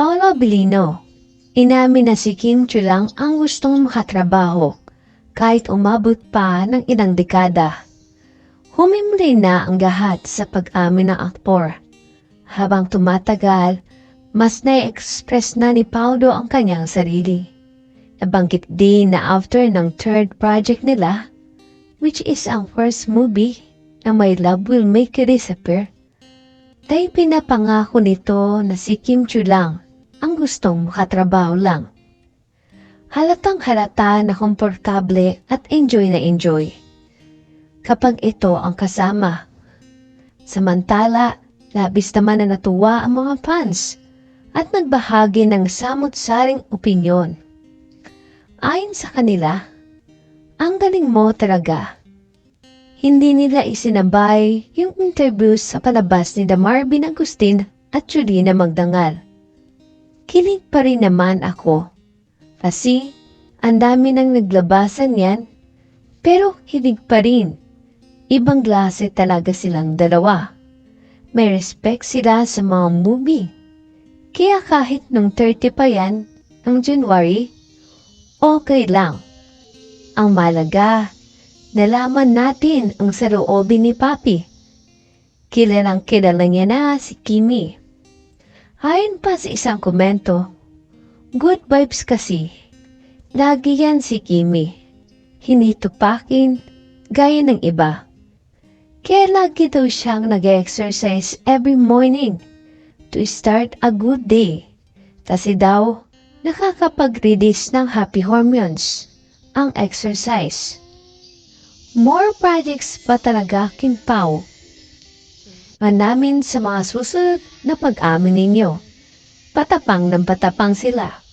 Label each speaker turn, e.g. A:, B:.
A: Paolo Abilino, inamin na si Kim Chu lang ang gustong makatrabaho kahit umabot pa ng ilang dekada. Humimli na ang lahat sa pag-amin ng aktor. Habang tumatagal, mas na-express na ni Paolo ang kanyang sarili. Nabanggit din na after ng third project nila, which is ang first movie na My Love Will Make You Disappear, dahil pinapangako nito na si Kim Chu lang ang gustong makatrabaho lang. Halatang halata na komportable at enjoy na enjoy. Kapag ito ang kasama. Samantala, labis naman na natuwa ang mga fans at nagbahagi ng samot-saring opinyon. Ayon sa kanila, ang galing mo talaga. Hindi nila isinabay yung interview sa palabas ni Marvin Agustin at Julina Magdangal. Kilig pa rin naman ako. Kasi, ang dami nang naglabasan yan. Pero hilig pa rin. Ibang klase talaga silang dalawa. May respect sila sa mga movie. Kaya kahit nung 30 pa yan, ng January, okay lang. Ang malaga, nalaman natin ang saroobin ni Papi. Kilalang kilala niya na si Kimi. Ayon pa sa isang komento, good vibes kasi. Lagi yan si Kimi. Hindi tupakin, gaya ng iba. Kaya lagi daw siyang nag-exercise every morning to start a good day. Kasi daw, nakakapag-release ng happy hormones ang exercise. More projects pa talaga, Kim Pao. Manamin sa mga susunod na pag-amin ninyo. Patapang ng patapang sila.